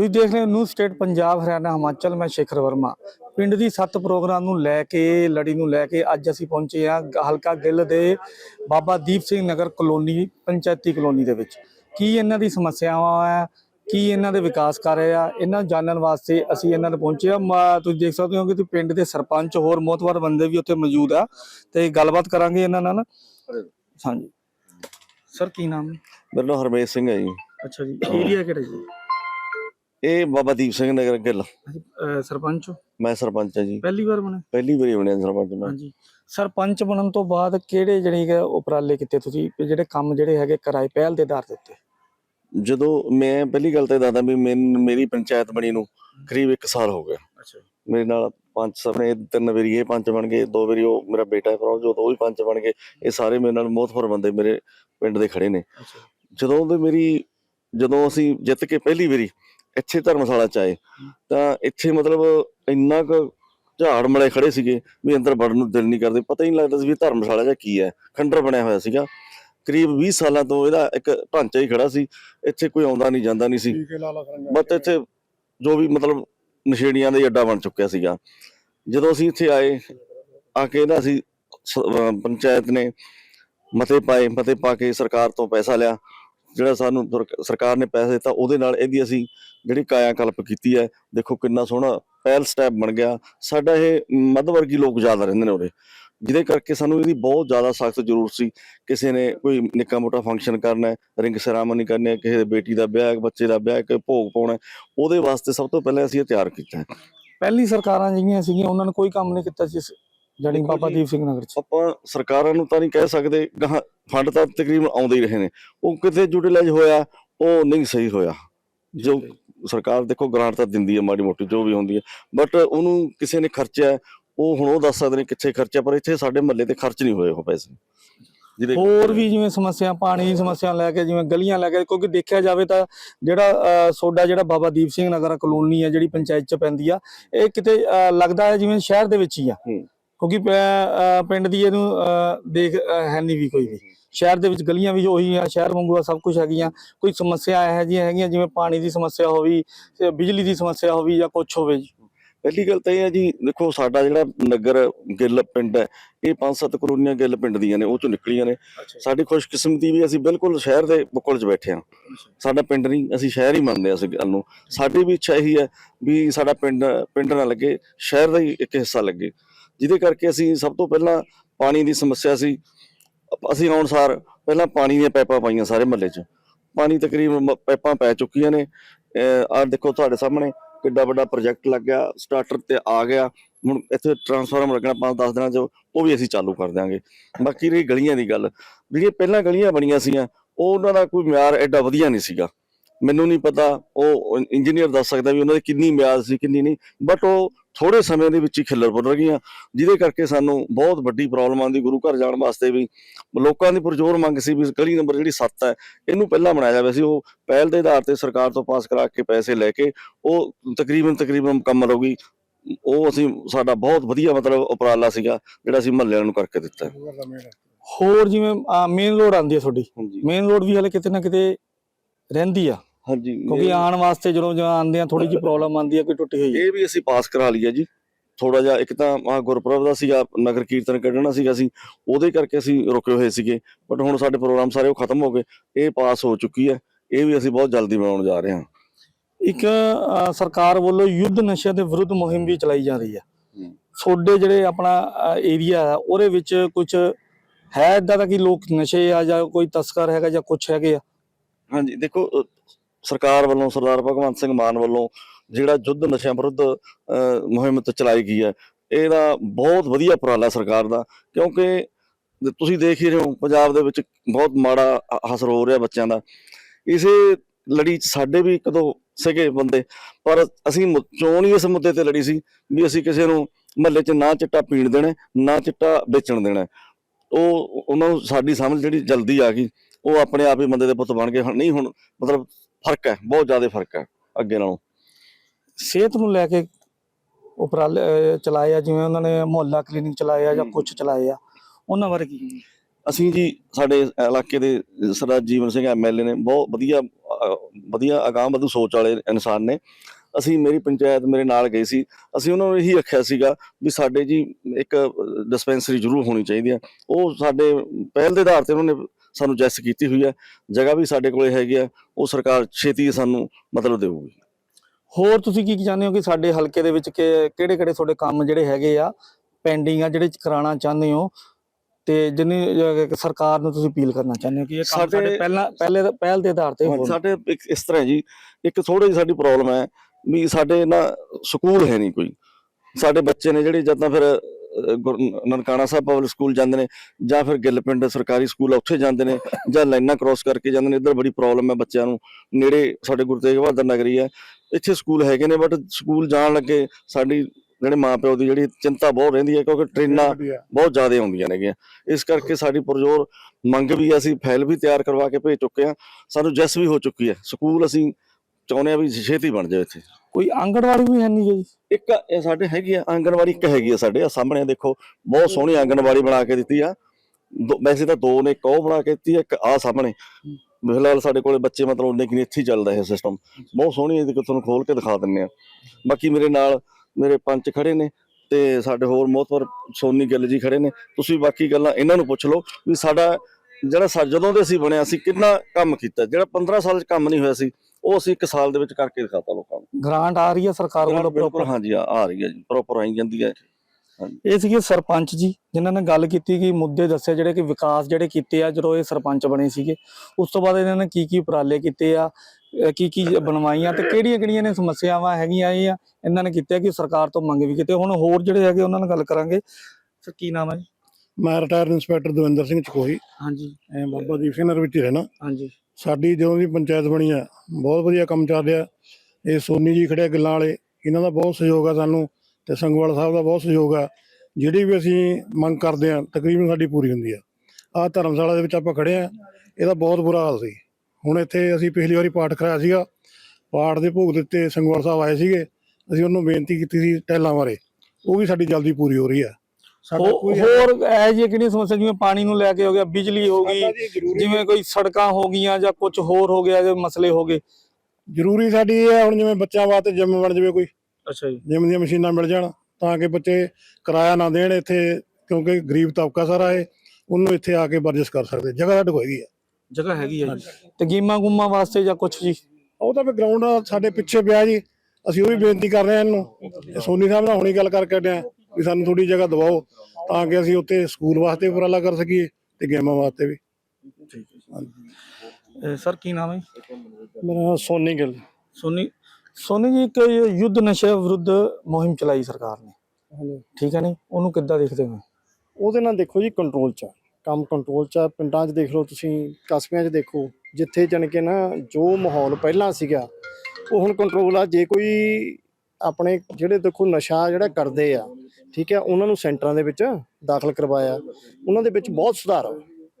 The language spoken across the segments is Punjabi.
ਤੁਸੀਂ ਦੇਖ ਰਹੇ ਹੋ ਨਿਊ ਸਟੇਟ ਪੰਜਾਬ ਹਰਿਆਣਾ ਹਿਮਾਚਲ ਮੈਂ ਸ਼ੇਖਰ ਵਰਮਾ। ਪਿੰਡ ਦੀ ਸੱਤ ਪ੍ਰੋਗਰਾਮ ਨੂੰ ਲੈ ਕੇ ਲੜੀ ਨੂੰ ਲੈ ਕੇ ਅੱਜ ਅਸੀਂ ਪਹੁੰਚੇ ਹਾਂ ਹਲਕਾ ਗਿੱਲ ਦੇ ਬਾਬਾ ਦੀਪ ਸਿੰਘ ਨਗਰ ਕਲੋਨੀ ਪੰਚਾਇਤੀ ਕਲੋਨੀ ਦੇ ਵਿੱਚ। ਕੀ ਇਹਨਾਂ ਦੀ ਸਮੱਸਿਆਵਾਂ ਹੈ ਕੀ ਇਹਨਾਂ ਦੇ ਵਿਕਾਸ ਕਰ ਰਹੇ ਆ? ਇਹਨਾਂ ਜਾਣਨ ਵਾਸਤੇ ਅਸੀਂ ਇਹਨਾਂ ਨੂੰ ਪਹੁੰਚੇ ਆ ਤੁਸੀਂ ਦੇਖ ਸਕਦੇ ਹੋ ਕਿ ਪਿੰਡ ਦੇ ਸਰਪੰਚ ਹੋਰ ਮੋਤਵਰ ਬੰਦੇ ਵੀ ਉੱਥੇ ਮੌਜੂਦ ਆ ਤੇ ਗੱਲਬਾਤ ਕਰਾਂਗੇ ਇਹਨਾਂ ਨਾਲ। ਹਾਂਜੀ। ਸਰ ਕੀ ਨਾਮ? ਮੇਰਾ ਨਾਮ ਹਰਮੇਸ਼ ਸਿੰਘ ਹੈ ਜੀ। ਅੱਛਾ ਜੀ ਏਰੀਆ ਕਿਹੜਾ ਜੀ? ਇਹ ਬਾਬਾ ਦੀਪ ਸਿੰਘ ਨਗਰ ਗਿੱਲ। ਅਹ, ਸਰਪੰਚ ਹੋ? ਮੈਂ ਸਰਪੰਚ ਹਾਂ ਜੀ। ਪਹਿਲੀ ਵਾਰ ਬਣੇ? ਪਹਿਲੀ ਵਾਰੀ ਬਣਿਆ ਸਰਪੰਚ ਮੈਂ। ਹਾਂਜੀ। ਸਰਪੰਚ ਬਣਨ ਤੋਂ ਬਾਅਦ ਕਿਹੜੇ ਜਿਹੜੇ ਹੈਗੇ ਉਪਰਾਲੇ ਕੀਤੇ ਤੁਸੀਂ? ਵੀ ਜਿਹੜੇ ਕੰਮ ਜਿਹੜੇ ਹੈਗੇ ਕਰਾਏ ਪਹਿਲ ਦੇ ਆਧਾਰ ਦੇ ਉੱਤੇ? ਜਦੋਂ ਮੈਂ ਪਹਿਲੀ ਗੱਲ ਤਾਂ ਦੱਸਦਾ ਵੀ ਮੈਨ- ਮੇਰੀ ਪੰਚਾਇਤ ਬਣੀ ਨੂੰ ਕਰੀਬ 1 ਸਾਲ ਹੋ ਗਿਆ। ਅੱਛਾ ਮੇਰੇ ਨਾਲ ਪੰਜ ਸਭਨੇ ਤਿੰਨ ਵਾਰੀ ਇਹ ਪੰਚ ਬਣ ਗਏ ਦੋ ਵਾਰੀ ਉਹ ਮੇਰਾ ਬੇਟਾ ਹੈ ਪ੍ਰਭਜੋਤ ਉਹ ਵੀ ਪੰਚ ਬਣ ਗਏ ਇਹ ਸਾਰੇ ਮੇਰੇ ਨਾਲ ਮੋਹਤਫਰ ਬੰਦੇ ਮੇਰੇ ਪਿੰਡ ਦੇ ਖੜੇ ਨੇ। ਅੱਛਾ। ਜਦੋਂ ਦੇ ਮੇਰੀ ਜਦੋਂ ਅਸੀਂ ਜਿੱਤ ਕੇ ਪਹਿਲੀ ਵਾਰੀ ਇੱਥੇ ਧਰਮਸ਼ਾਲਾ ਚ ਆਏ। ਤਾਂ ਇੱਥੇ ਮਤਲਬ ਇੰਨਾ ਕੁ ਝਾੜ ਮਲੇ ਖੜੇ ਸੀਗੇ ਵੀ ਅੰਦਰ ਵੜਨ ਨੂੰ ਦਿਲ ਨਹੀਂ ਕਰਦੇ। ਪਤਾ ਹੀ ਨਹੀਂ ਲੱਗਦਾ ਸੀ ਵੀ ਧਰਮਸ਼ਾਲਾ ਜਾਂ ਕੀ ਹੈ। ਖੰਡਰ ਬਣਿਆ ਹੋਇਆ ਸੀਗਾ। ਕਰੀਬ 20 ਸਾਲਾਂ ਤੋਂ ਇਹਦਾ ਇੱਕ ਢਾਂਚਾ ਹੀ ਖੜਾ ਸੀ। ਇੱਥੇ ਕੋਈ ਆਉਂਦਾ ਨਹੀਂ ਜਾਂਦਾ ਨਹੀਂ ਸੀ। ਬਸ ਇੱਥੇ ਜੋ ਵੀ ਮਤਲਬ ਨਸ਼ੇੜੀਆਂ ਦਾ ਹੀ ਅੱਡਾ ਬਣ ਚੁੱਕਿਆ ਸੀਗਾ। ਜਦੋਂ ਅਸੀਂ ਇੱਥੇ ਆਏ ਆ ਕੇ ਨਾ ਅਸੀਂ ਪੰਚਾਇਤ ਨੇ ਮਤੇ ਪਾਏ ਮਤੇ ਪਾ ਕੇ ਸਰਕਾਰ ਤੋਂ ਪੈਸਾ ਲਿਆ। ਜਿਹੜਾ ਸਾਨੂੰ ਸਰਕਾਰ ਨੇ ਪੈਸਾ ਦਿੱਤਾ, ਉਹਦੇ ਨਾਲ ਇਹਦੀ ਅਸੀਂ ਜਿਹੜੀ ਕਾਇਆ ਕਲਪ ਕੀਤੀ ਹੈ, ਦੇਖੋ ਕਿੰਨਾ ਸੋਹਣਾ ਪਹਿਲ ਸਟੈਪ ਬਣ ਗਿਆ। ਸਾਡਾ ਇਹ ਮੱਧ ਵਰਗੀ ਲੋਕ ਜ਼ਿਆਦਾ ਰਹਿੰਦੇ ਨੇ ਉਰੇ। ਜਿਹਦੇ ਕਰਕੇ ਸਾਨੂੰ ਇਹਦੀ ਬਹੁਤ ਜ਼ਿਆਦਾ ਸਖਤ ਜ਼ਰੂਰਤ ਸੀ। ਕਿਸੇ ਨੇ ਕੋਈ ਨਿੱਕਾ ਮੋਟਾ ਫੰਕਸ਼ਨ ਕਰਨਾ ਹੈ ਰਿੰਗ ਸੈਰਾਮਨੀ ਕਰਨੀ ਹੈ, ਕਿਸੇ ਦੇ ਬੇਟੀ ਦਾ ਵਿਆਹ, ਬੱਚੇ ਦਾ ਵਿਆਹ, ਕੋਈ ਭੋਗ ਪਾਉਣਾ ਉਹਦੇ ਵਾਸਤੇ ਸਭ ਤੋਂ ਪਹਿਲਾਂ ਅਸੀਂ ਇਹ ਤਿਆਰ ਕੀਤਾ ਪਹਿਲੀ ਸਰਕਾਰਾਂ ਜਿਹੜੀਆਂ ਸੀਗੀਆਂ, ਉਹਨਾਂ ਨੇ ਕੋਈ ਕੰਮ ਨਹੀਂ ਕੀਤਾ ਸੀ। ਦੇਖੋ ਬਾਬਾ ਦੀਪ ਸਿੰਘ ਨਗਰ ਚ। ਆਪਾਂ ਸਰਕਾਰਾਂ ਨੂੰ ਤਾਂ ਨਹੀਂ ਕਹਿ ਸਕਦੇ ਫੰਡ ਤਾਂ ਤਕਰੀਬਨ ਆਉਂਦੇ ਹੀ ਰਹੇ ਨੇ। ਉਹ ਕਿਤੇ ਯੂਟਿਲਾਈਜ਼ ਹੋਇਆ ਉਹ ਨਹੀਂ ਸਹੀ ਹੋਇਆ। ਜੋ ਸਰਕਾਰ ਦੇਖੋ ਗ੍ਰਾਂਟ ਤਾਂ ਦਿੰਦੀ ਹੈ ਮਾੜੀ ਮੋਟੀ ਜੋ ਵੀ ਹੁੰਦੀ ਹੈ। ਬਟ ਉਹਨੂੰ ਕਿਸੇ ਨੇ ਖਰਚਿਆ ਉਹ ਹੁਣ ਉਹ ਦੱਸ ਸਕਦੇ ਨੇ ਕਿੱਥੇ ਖਰਚਿਆ ਪਰ ਇੱਥੇ ਸਾਡੇ ਮਹੱਲੇ ਤੇ ਖਰਚ ਨਹੀਂ ਹੋਏ ਉਹ ਪੈਸੇ। ਹੋਰ ਵੀ ਜਿਵੇਂ ਸਮੱਸਿਆ ਪਾਣੀ ਦੀ ਸਮੱਸਿਆ ਲੈ ਕੇ ਜਿਵੇਂ ਗਲੀਆਂ ਲੈ ਕੇ ਕਿਉਂਕਿ ਦੇਖਿਆ ਜਾਵੇ ਤਾਂ ਜਿਹੜਾ ਸੋਡਾ ਜਿਹੜਾ ਬਾਬਾ ਦੀਪ ਸਿੰਘ ਨਗਰ ਕਲੋਨੀ ਹੈ ਜਿਹੜੀ ਪੰਚਾਇਤ ਚ ਪੈਂਦੀ ਆ ਇਹ ਕਿਤੇ ਲੱਗਦਾ ਹੈ ਜਿਵੇਂ ਸ਼ਹਿਰ ਦੇ ਵਿੱਚ ਹੀ ਆ। ਕਿਉਂਕਿ ਪ- ਅਹ, ਪਿੰਡ ਦੀ ਇਹਨੂੰ ਅਹ, ਦੇਖ ਅਹ, ਹੈ ਨਹੀਂ ਵੀ ਕੋਈ ਵੀ। ਸ਼ਹਿਰ ਦੇ ਵਿੱਚ ਗਲੀਆਂ ਵੀ ਉਹੀ ਆ ਸ਼ਹਿਰ ਵਾਂਗੂ ਆ ਸਭ ਕੁਝ ਹੈਗੀਆਂ। ਕੋਈ ਸਮੱਸਿਆ ਇਹੋ ਜਿਹੀਆਂ ਹੈਗੀਆਂ ਜਿਵੇਂ ਪਾਣੀ ਦੀ ਸਮੱਸਿਆ ਹੋਵੇ ਤੇ ਬਿਜਲੀ ਦੀ ਸਮੱਸਿਆ ਹੋਵੇ ਜਾਂ ਕੁਝ ਹੋਵੇ ਜੀ। ਪਹਿਲੀ ਗੱਲ ਤਾਂ ਇਹ ਹੈ ਜੀ ਦੇਖੋ ਸਾਡਾ ਜਿਹੜਾ ਨਗਰ ਗਿੱਲ ਪਿੰਡ ਹੈ ਇਹ ਪੰਜ ਸੱਤ ਕਲੋਨੀਆਂ ਗਿੱਲ ਪਿੰਡ ਦੀਆਂ ਨੇ ਉਹ ਚੋਂ ਨਿਕਲੀਆਂ ਨੇ। ਸਾਡੀ ਖੁਸ਼ਕਿਸਮਤੀ ਵੀ ਅਸੀਂ ਬਿਲਕੁਲ ਸ਼ਹਿਰ ਦੇ ਬੁੱਕਲ 'ਚ ਬੈਠੇ ਹਾਂ। ਸਾਡਾ ਪਿੰਡ ਨਹੀਂ ਅਸੀਂ ਸ਼ਹਿਰ ਹੀ ਮੰਨਦੇ ਹਾਂ ਇਸ ਗੱਲ ਨੂੰ। ਸਾਡੀ ਵੀ ਇੱਛਾ ਇਹੀ ਹੈ ਵੀ ਸਾਡਾ ਪਿੰਡ ਪਿੰਡ ਨਾ ਲੱਗੇ ਸ਼ਹਿਰ ਦਾ ਹੀ ਇੱਕ ਹਿੱਸਾ ਲੱਗੇ। ਜਿਹਦੇ ਕਰਕੇ ਅਸੀਂ ਸਭ ਤੋਂ ਪਹਿਲਾਂ ਪਾਣੀ ਦੀ ਸਮੱਸਿਆ ਸੀ। ਅਸੀਂ ਆਉਣ ਸਾਰ ਪਹਿਲਾਂ ਪਾਣੀ ਦੀਆਂ ਪਾਈਪਾਂ ਪਾਈਆਂ ਸਾਰੇ ਮਹੱਲੇ 'ਚ। ਪਾਣੀ ਤਕਰੀਬਨ ਪਾਈਪਾਂ ਪੈ ਚੁੱਕੀਆਂ ਨੇ। ਆਹ ਦੇਖੋ ਤੁਹਾਡੇ ਸਾਹਮਣੇ ਕਿੱਡਾ ਵੱਡਾ ਪ੍ਰੋਜੈਕਟ ਲੱਗ ਗਿਆ, ਸਟਾਰਟਰ ਤੇ ਆ ਗਿਆ। ਹੁਣ ਇੱਥੇ ਟਰਾਂਸਫਾਰਮ ਲੱਗਣਾ 5-10 ਦਿਨਾਂ 'ਚ, ਉਹ ਵੀ ਅਸੀਂ ਚਾਲੂ ਕਰ ਦਿਆਂਗੇ। ਬਾਕੀ ਰਹੀ ਗਲੀਆਂ ਦੀ ਗੱਲ। ਜਿਹੜੀਆਂ ਪਹਿਲਾਂ ਗਲੀਆਂ ਬਣੀਆਂ ਸੀਗੀਆਂ, ਉਹ ਉਹਨਾਂ ਦਾ ਕੋਈ ਮਿਆਰ ਐਡਾ ਵਧੀਆ ਨਹੀਂ ਸੀਗਾ। ਮੈਨੂੰ ਨਹੀਂ ਪਤਾ, ਉਹ ਇੰਜੀਨੀਅਰ ਦੱਸ ਸਕਦਾ ਵੀ ਉਹਨਾਂ ਦੀ ਕਿੰਨੀ ਮਿਆਰ ਸੀ, ਕਿੰਨੀ ਨਹੀਂ। ਬਟ ਉਹ ਥੋੜੇ ਸਮੇਂ ਦੇ ਵਿੱਚ ਹੀ ਖਿੱਲਰ ਪੁੱਟ ਗਈਆਂ ਜਿਹਦੇ ਕਰਕੇ ਸਾਨੂੰ ਬਹੁਤ ਵੱਡੀ ਪ੍ਰੋਬਲਮ ਆਉਂਦੀ। ਗੁਰੂ ਘਰ ਜਾਣ ਵਾਸਤੇ ਵੀ ਲੋਕਾਂ ਦੀ ਪੁਰਜੋਰ ਮੰਗ ਸੀ ਵੀ ਗਲੀ ਨੰਬਰ ਜਿਹੜੀ 7 ਹੈ ਇਹਨੂੰ ਪਹਿਲਾਂ ਬਣਾਇਆ ਜਾਵੇ। ਸੀ ਉਹ ਪਹਿਲ ਦੇ ਆਧਾਰ ਤੇ ਸਰਕਾਰ ਤੋਂ ਪਾਸ ਕਰਾ ਕੇ ਪੈਸੇ ਲੈ ਕੇ ਉਹ ਤਕਰੀਬਨ ਤਕਰੀਬਨ ਮੁਕੰਮਲ ਹੋ ਗਈ। ਉਹ ਅਸੀਂ ਸਾਡਾ ਬਹੁਤ ਵਧੀਆ ਮਤਲਬ ਉਪਰਾਲਾ ਸੀਗਾ ਜਿਹੜਾ ਅਸੀਂ ਮਹੱਲਿਆਂ ਨੂੰ ਕਰਕੇ ਦਿੱਤਾ। ਹੋਰ ਜਿਵੇਂ ਮੇਨ ਰੋਡ ਆਉਂਦੀ ਹੈ ਤੁਹਾਡੀ। ਮੇਨ ਰੋਡ ਵੀ ਹਲੇ ਕਿਤੇ ਨਾ ਕਿਤੇ ਰਹਿੰਦੀ ਆ। ਹਾਂਜੀ ਕਿਉਂਕਿ ਆਉਣ ਵਾਸਤੇ ਜਦੋਂ ਜਦੋਂ ਆਉਂਦੇ ਆ ਥੋੜੀ ਜਿਹੀ ਪ੍ਰੋਬਲਮ ਆਉਂਦੀ ਆ ਕੋਈ ਟੁੱਟੀ ਹੋਈ ਇਹ ਵੀ ਅਸੀਂ ਪਾਸ ਕਰਾ ਲਿਆ ਜੀ। ਥੋੜਾ ਜਿਹਾ ਇੱਕ ਤਾਂ ਆ ਗੁਰਪੁਰਬ ਦਾ ਸੀਗਾ ਨਗਰ ਕੀਰਤਨ ਕੱਢਣਾ ਸੀਗਾ ਅਸੀਂ ਉਹਦੇ ਕਰਕੇ ਅਸੀਂ ਰੁਕੇ ਹੋਏ ਸੀਗੇ। ਬਟ ਹੁਣ ਸਾਡੇ ਪ੍ਰੋਗਰਾਮ ਸਾਰੇ ਉਹ ਖਤਮ ਹੋ ਗਏ ਇਹ ਪਾਸ ਹੋ ਚੁੱਕੀ ਹੈ ਇਹ ਵੀ ਅਸੀਂ ਬਹੁਤ ਜਲਦੀ ਬਣਾਉਣ ਜਾ ਰਹੇ ਹਾਂ। ਇੱਕ ਸਰਕਾਰ ਵੱਲੋਂ ਯੁੱਧ ਨਸ਼ਿਆਂ ਦੇ ਵਿਰੁੱਧ ਮੁਹਿੰਮ ਵੀ ਚਲਾਈ ਜਾ ਰਹੀ ਹੈ। ਸੋਡੇ ਜਿਹੜੇ ਆਪਣਾ ਏਰੀਆ ਹੈ ਉਹਦੇ ਵਿੱਚ ਕੁਝ ਹੈ ਇਦਾਂ ਦਾ ਕਿ ਲੋਕ ਨਸ਼ੇ ਆ ਜਾਂ ਕੋਈ ਤਸਕਰ ਹੈਗਾ ਜਾਂ ਕੁਝ ਹੈਗੇ ਆ? ਹਾਂਜੀ ਦੇਖੋ ਸਰਕਾਰ ਵੱਲੋਂ ਸਰਦਾਰ ਭਗਵੰਤ ਸਿੰਘ ਮਾਨ ਵੱਲੋਂ ਜਿਹੜਾ ਯੁੱਧ ਨਸ਼ਿਆਂ ਵਿਰੁੱਧ ਅ, ਮੁਹਿੰਮ ਚਲਾਈ ਗਈ ਹੈ ਇਹਦਾ ਬਹੁਤ ਵਧੀਆ ਉਪਰਾਲਾ ਸਰਕਾਰ ਦਾ ਕਿਉਂਕਿ ਤੁਸੀਂ ਦੇਖ ਹੀ ਰਹੇ ਹੋ ਪੰਜਾਬ ਦੇ ਵਿੱਚ ਬਹੁਤ ਮਾੜਾ ਅਸਰ ਹੋ ਰਿਹਾ ਬੱਚਿਆਂ ਦਾ। ਇਸੇ ਲੜੀ ਸਾਡੇ ਵੀ ਕਦੋਂ ਸੀਗੇ ਬੰਦੇ ਪਰ ਅਸੀਂ ਚੋਣ ਹੀ ਇਸ ਮੁੱਦੇ ਤੇ ਲੜੀ ਸੀ? ਵੀ ਅਸੀਂ ਕਿਸੇ ਨੂੰ ਮਹੱਲੇ 'ਚ ਨਾ ਚਿੱਟਾ ਪੀਣ ਦੇਣਾ ਨਾ ਚਿੱਟਾ ਵੇਚਣ ਦੇਣਾ। ਉਹ ਉਹਨਾਂ ਨੂੰ ਸਾਡੀ ਸਮਝ ਜਿਹੜੀ ਜਲਦੀ ਆ ਗਈ ਉਹ ਆਪਣੇ ਆਪ ਹੀ ਬੰਦੇ ਦੇ ਪੁੱਤ ਬਣ ਗਏ। ਨਹੀਂ ਹੁਣ ਮਤਲਬ ਫ਼ਰਕ ਹੈ ਬਹੁਤ ਜ਼ਿਆਦਾ ਫ਼ਰਕ ਹੈ ਅੱਗੇ ਨਾਲੋਂ। ਸਿਹਤ ਨੂੰ ਲੈ ਕੇ ਉਪਰਾਲੇ ਚਲਾਏ ਆ ਜਿਵੇਂ ਉਹਨਾਂ ਨੇ ਮੁਹੱਲਾ ਕਲੀਨਿਕ ਚਲਾਏ ਆ ਜਾਂ। ਕੁਝ ਚਲਾਏ ਆ ਉਹਨਾਂ ਬਾਰੇ ਕੀ ਅਸੀਂ ਜੀ ਸਾਡੇ ਇਲਾਕੇ ਦੇ ਸਰਦਾਰ ਜੀਵਨ ਸਿੰਘ ਐਮਐਲਏ ਨੇ ਬਹੁਤ ਵਧੀਆ ਵਧੀਆ ਅਗਾਂਹ ਵਧੂ ਸੋਚ ਵਾਲੇ ਇਨਸਾਨ ਨੇ। ਅਸੀਂ ਮੇਰੀ ਪੰਚਾਇਤ ਮੇਰੇ ਨਾਲ ਗਈ ਸੀ ਅਸੀਂ ਉਹਨਾਂ ਨੂੰ ਇਹੀ ਰੱਖਿਆ ਸੀਗਾ ਵੀ ਸਾਡੇ ਜੀ ਇੱਕ ਡਿਸਪੈਂਸਰੀ ਜ਼ਰੂਰ ਹੋਣੀ ਚਾਹੀਦੀ ਹੈ। ਉਹ ਸਾਡੇ ਪਹਿਲ ਦੇ ਆਧਾਰ ਤੇ ਉਹਨਾਂ ਨੇ ਸਾਨੂੰ ਜੈਸ ਕੀਤੀ ਹੋਈ ਹੈ ਜਗ੍ਹਾ ਵੀ ਸਾਡੇ ਕੋਲੇ ਹੈਗੀ ਆ ਉਹ ਸਰਕਾਰ ਛੇਤੀ ਸਾਨੂੰ ਮਤਲਬ ਦੇਊਗੀ। ਹੋਰ ਤੁਸੀਂ ਕੀ ਚਾਹੁੰਦੇ ਹੋ ਕਿ ਸਾਡੇ ਹਲਕੇ ਦੇ ਵਿੱਚ ਕਿਹੜੇ ਕਿਹੜੇ ਤੁਹਾਡੇ ਕੰਮ ਜਿਹੜੇ ਹੈਗੇ ਆ ਪੈਂਡਿੰਗ ਆ ਜਿਹੜੇ ਕਰਾਉਣਾ ਚਾਹੁੰਦੇ ਹੋ? ਤੇ ਜਿੰਨੀ ਸਰਕਾਰ ਨੂੰ ਤੁਸੀਂ ਅਪੀਲ ਕਰਨਾ ਚਾਹੁੰਦੇ ਹੋ ਕਿ ਇਹ ਕੰਮ ਸਾਡੇ- ਪਹਿਲਾਂ ਪਹਿਲੇ ਪਹਿਲ ਦੇ ਆਧਾਰ ਤੇ ਹੋਣ। ਸਾਡੇ ਇਸ ਤਰ੍ਹਾਂ ਜੀ ਇੱਕ ਥੋੜੀ ਜਿਹੀ ਸਾਡੀ ਪ੍ਰੋਬਲਮ ਹੈ ਵੀ ਸਾਡੇ ਨਾ ਸਕੂਲ ਹੈ ਨਹੀਂ ਕੋਈ। ਸਾਡੇ ਬੱਚੇ ਨੇ ਜਿਹੜੇ ਜਦ ਤਾਂ ਫਿਰ ਨਨਕਾਣਾ ਸਾਹਿਬ ਪਬਲਿਕ ਸਕੂਲ ਜਾਂਦੇ ਨੇ ਜਾਂ ਫਿਰ ਗਿੱਲ ਪਿੰਡ ਸਰਕਾਰੀ ਸਕੂਲ ਉੱਥੇ ਜਾਂਦੇ ਨੇ ਜਾਂ ਲਾਈਨਾਂ ਕ੍ਰਾਸ ਕਰਕੇ ਜਾਂਦੇ ਨੇ। ਇੱਧਰ ਬੜੀ ਪ੍ਰੋਬਲਮ ਹੈ ਬੱਚਿਆਂ ਨੂੰ। ਨੇੜੇ ਸਾਡੇ ਗੁਰੂ ਤੇਗ ਬਹਾਦਰ ਨਗਰੀ ਹੈ ਇੱਥੇ ਸਕੂਲ ਹੈਗੇ ਨੇ ਬਟ ਸਕੂਲ ਜਾਣ ਲੱਗੇ ਸਾਡੀ ਜਿਹੜੇ ਮਾਪਿਓ ਦੀ ਜਿਹੜੀ ਚਿੰਤਾ ਬਹੁਤ ਰਹਿੰਦੀ ਹੈ ਕਿਉਂਕਿ ਟ੍ਰੇਨਾਂ ਬਹੁਤ ਜ਼ਿਆਦਾ ਆਉਂਦੀਆਂ ਨੇਗੀਆਂ। ਇਸ ਕਰਕੇ ਸਾਡੀ ਪੁਰਜੋਰ ਮੰਗ ਵੀ ਅਸੀਂ ਫਾਈਲ ਵੀ ਤਿਆਰ ਕਰਵਾ ਕੇ ਭੇਜ ਚੁੱਕੇ ਹਾਂ। ਸਾਨੂੰ ਜੈਸ ਵੀ ਹੋ ਚੁੱਕੀ ਹੈ। ਸਕੂਲ ਅਸੀਂ ਚਾਹੁੰਦੇ ਆ ਵੀ ਛੇਤੀ ਬਣ ਜਾਵੇ ਇੱਥੇ। ਕੋਈ ਆਂਗਣਵਾੜੀ ਵੀ ਹੈ ਨਹੀਂ ਜੀ। ਇੱਕ ਇਹ ਸਾਡੇ ਹੈਗੀ ਆ ਆਂਗਣਵਾੜੀ ਇੱਕ ਹੈਗੀ ਆ ਸਾਡੇ ਆ ਸਾਹਮਣੇ ਦੇਖੋ ਬਹੁਤ ਸੋਹਣੀ ਆਂਗਣਵਾੜੀ ਬਣਾ ਕੇ ਦਿੱਤੀ ਆ। ਵੈਸੇ ਤਾਂ ਦੋ ਨੇ ਉਹ ਬਣਾ ਕੇ ਦਿੱਤੀ ਇੱਕ ਆ ਸਾਹਮਣੇ। ਫਿਲਹਾਲ ਸਾਡੇ ਕੋਲੇ ਬੱਚੇ ਮਤਲਬ ਉਹਨੇ ਕਿ ਇੱਥੇ ਚੱਲਦਾ ਇਹ ਸਿਸਟਮ ਬਹੁਤ ਸੋਹਣੀ ਇਹਦੀ ਤੁਹਾਨੂੰ ਖੋਲ ਕੇ ਦਿਖਾ ਦਿੰਨੇ ਆ। ਬਾਕੀ ਮੇਰੇ ਨਾਲ ਮੇਰੇ ਪੰਚ ਖੜੇ ਨੇ ਤੇ ਸਾਡੇ ਹੋਰ ਮੋਹਤਵਰ ਸੋਨੀ ਗਿੱਲ ਜੀ ਖੜੇ ਨੇ। ਤੁਸੀਂ ਬਾਕੀ ਗੱਲਾਂ ਇਹਨਾਂ ਨੂੰ ਪੁੱਛ ਲਓ ਵੀ ਸਾਡਾ ਜਿਹੜਾ ਜਦੋਂ ਦੇ ਅਸੀਂ ਬਣਿਆ ਸੀ ਕਿੰਨਾ ਕੰਮ ਕੀਤਾ? ਜਿਹੜਾ 15 ਸਾਲ ਚ ਕੰਮ ਨਹੀਂ ਹੋਇਆ ਸੀ ਉਹ ਅਸੀਂ ਇੱਕ ਸਾਲ ਦੇ ਵਿੱਚ ਕਰਕੇ ਦਿਖਾਤਾ ਲੋਕਾਂ ਨੂੰ। ਗ੍ਰਾਂਟ ਆ ਰਹੀ ਹੈ ਸਰਕਾਰ ਵੱਲੋਂ ਬਿਲਕੁਲ proper? ਹਾਂਜੀ ਆ ਆ ਰਹੀ ਹੈ ਜੀ ਪ੍ਰੋਪਰ ਆਈ ਜਾਂਦੀ ਹੈ। ਇਹ ਸੀਗੇ ਸਰਪੰਚ ਜੀ ਜਿਨ੍ਹਾਂ ਨੇ ਗੱਲ ਕੀਤੀ ਕਿ ਮੁੱਦੇ ਦੱਸੇ ਜਿਹੜੇ ਕਿ ਵਿਕਾਸ ਜਿਹੜੇ ਕੀਤੇ ਆ ਜਦੋਂ ਇਹ ਸਰਪੰਚ ਬਣੇ ਸੀਗੇ ਉਸ ਤੋਂ ਬਾਅਦ ਇਹਨਾਂ ਨੇ ਕੀ ਕੀ ਉਪਰਾਲੇ ਕੀਤੇ ਆ ਕੀ ਕੀ ਬਣਵਾਈਆਂ ਤੇ ਕਿਹੜੀਆਂ ਕਿਹੜੀਆਂ ਨੇ ਸਮੱਸਿਆਵਾਂ ਹੈਗੀਆਂ ਇਹ ਆ ਇਹਨਾਂ ਨੇ ਕੀਤੇ ਕਿ ਸਰਕਾਰ ਤੋਂ ਮੰਗ ਵੀ ਕੀਤੇ। ਹੁਣ ਹੋਰ ਜਿਹੜੇ ਹੈਗੇ ਉਹਨਾਂ ਨਾਲ ਗੱਲ ਕਰਾਂਗੇ। ਸਰ ਕੀ ਨਾਮ ਹੈ ਜੀ? ਮੈਂ ਰਿਟਾਇਰ ਇੰਸਪੈਕਟਰ ਦਵਿੰਦਰ ਸਿੰਘ ਚਕੋਈ ਹਾਂਜੀ। ਐ ਬਾਬਾ ਦੀਪ ਸਿੰਘ ਨਗਰ ਵਿੱਚ ਹੀ ਰਹਿਣਾ। ਹਾਂਜੀ। ਸਾਡੀ ਜਦੋਂ ਦੀ ਪੰਚਾਇਤ ਬਣੀ ਆ, ਬਹੁਤ ਵਧੀਆ ਕੰਮ ਚੱਲ ਰਿਹਾ। ਇਹ ਸੋਨੀ ਜੀ ਖੜੇ ਆ ਗੱਲਾਂ ਵਾਲੇ, ਇਹਨਾਂ ਦਾ ਬਹੁਤ ਸਹਿਯੋਗ ਆ ਸਾਨੂੰ ਤੇ ਸੰਗਵਾਲ ਸਾਹਿਬ ਦਾ ਬਹੁਤ ਸਹਿਯੋਗ ਆ। ਜਿਹੜੀ ਵੀ ਅਸੀਂ ਮੰਗ ਕਰਦੇ ਆ, ਤਕਰੀਬਨ ਸਾਡੀ ਪੂਰੀ ਹੁੰਦੀ ਆ। ਆ ਧਰਮਸ਼ਾਲਾ ਦੇ ਵਿੱਚ ਆਪਾਂ ਖੜੇ ਆ, ਇਹਦਾ ਬਹੁਤ ਬੁਰਾ ਹਾਲ ਸੀ। ਹੁਣ ਇੱਥੇ ਅਸੀਂ ਪਿਛਲੀ ਵਾਰੀ ਪਾਠ ਕਰਾਇਆ ਸੀਗਾ, ਪਾਠ ਦੇ ਭੋਗ ਦਿੱਤੇ ਸੰਗਵਾਲ ਸਾਹਿਬ ਆਏ ਸੀਗੇ, ਅਸੀਂ ਉਹਨੂੰ ਬੇਨਤੀ ਕੀਤੀ ਸੀ ਟੈਲਾਂ ਬਾਰੇ। ਉਹ ਵੀ ਸਾਡੀ ਜਲਦੀ ਪੂਰੀ ਹੋ ਰਹੀ ਆ। ਸਾਡਾ ਹੋ- ਕੋਈ ਹੋਰ ਇਹ ਜਿਹੀ ਕਿਹੜੀਆਂ ਸਮੱਸਿਆ ਜਿਵੇਂ ਪਾਣੀ ਨੂੰ ਲੈ ਕੇ ਹੋ ਗਿਆ ਬਿਜਲੀ ਹੋ ਗਈ ਸਾਡਾ ਜੀ ਜ਼ਰੂਰੀ ਜਿਵੇਂ ਕੋਈ ਸੜਕਾਂ ਹੋ ਗਈਆਂ ਜਾਂ ਕੁਝ ਹੋਰ ਹੋ ਗਿਆ ਜੇ ਮਸਲੇ ਹੋ ਗਏ। ਜ਼ਰੂਰੀ ਸਾਡੀ ਇਹ ਹੈ ਹੁਣ ਜਿਵੇਂ ਬੱਚਿਆਂ ਵਾਸਤੇ ਜਿਮ ਬਣ ਜਾਵੇ ਕੋਈ। ਅੱਛਾ ਜੀ। ਜਿਮ ਦੀਆਂ ਮਸ਼ੀਨਾਂ ਮਿਲ ਜਾਣ ਤਾਂ ਕਿ ਬੱਚੇ ਕਿਰਾਇਆ ਨਾ ਦੇਣ ਇੱਥੇ ਕਿਉਂਕਿ ਗਰੀਬ ਤਬਕਾ ਸਾਰਾ ਹੈ ਉਹਨੂੰ ਇੱਥੇ ਆ ਕੇ ਵਰਜਿਸ਼ ਕਰ ਸਕਦੇ। ਜਗ੍ਹਾ ਸਾਡੇ ਕੋਲ ਹੈਗੀ ਆ। ਜਗ੍ਹਾ ਹੈਗੀ ਹੈ ਜੀ। ਤੇ ਗੇਮਾਂ ਗੁੰਮਾਂ ਵਾਸਤੇ ਜਾਂ ਕੁਝ ਜੀ? ਉਹ ਤਾਂ ਵੀ ਗਰਾਊਂਡ ਸਾਡੇ ਪਿੱਛੇ ਪਿਆ ਜੀ। ਅਸੀਂ ਉਹ ਵੀ ਬੇਨਤੀ ਕਰ ਰਹੇ ਹਾਂ ਇਹਨੂੰ। ਇਹ ਸੋਨੀ ਸਾਹਿਬ ਨਾਲ ਹੁਣੀ ਗੱਲ ਕਰਕੇ ਹਟੇ ਹਾਂ। ਵੀ ਸਾਨੂੰ ਥੋੜੀ ਜਗ੍ਹਾ ਦਿਵਾਓ ਤਾਂ ਕਿ ਅਸੀਂ ਉੱਥੇ ਸਕੂਲ ਵਾਸਤੇ ਉਪਰਾਲਾ ਕਰ ਸਕੀਏ ਤੇ ਗੇਮਾਂ ਵਾਸਤੇ ਵੀ। ਸਰ ਕੀ ਨਾਮ ਹੈ? ਮੇਰਾ ਸੋਨੀ ਗਿੱਲ। ਸੋਨੀ ਸੋਨੀ ਜੀ ਇੱਕ ਯੁੱਧ ਨਸ਼ੇ ਵਿਰੁੱਧ ਮੁਹਿੰਮ ਚਲਾਈ ਸਰਕਾਰ ਨੇ। ਠੀਕ ਹੈ ਨਹੀਂ ਉਹਨੂੰ ਕਿੱਦਾਂ ਦੇਖਦੇ ਹੋ? ਉਹਦੇ ਨਾਲ ਦੇਖੋ ਜੀ ਕੰਟਰੋਲ ਚ। ਕੰਮ ਕੰਟਰੋਲ ਚ। ਪਿੰਡਾਂ 'ਚ ਦੇਖ ਲਓ ਤੁਸੀਂ ਕਸਬਿਆਂ 'ਚ ਦੇਖੋ ਜਿੱਥੇ ਜਾਣੀ ਕਿ ਨਾ ਜੋ ਮਾਹੌਲ ਪਹਿਲਾਂ ਸੀਗਾ ਉਹ ਹੁਣ ਕੰਟਰੋਲ ਆ। ਜੇ ਕੋਈ ਆਪਣੇ ਜਿਹੜੇ ਦੇਖੋ ਨਸ਼ਾ ਜਿਹੜਾ ਕਰਦੇ ਆ ਠੀਕ ਹੈ ਉਹਨਾਂ ਨੂੰ ਸੈਂਟਰਾਂ ਦੇ ਵਿੱਚ ਦਾਖਲ ਕਰਵਾਇਆ। ਉਹਨਾਂ ਦੇ ਵਿੱਚ ਬਹੁਤ ਸੁਧਾਰ ਆ।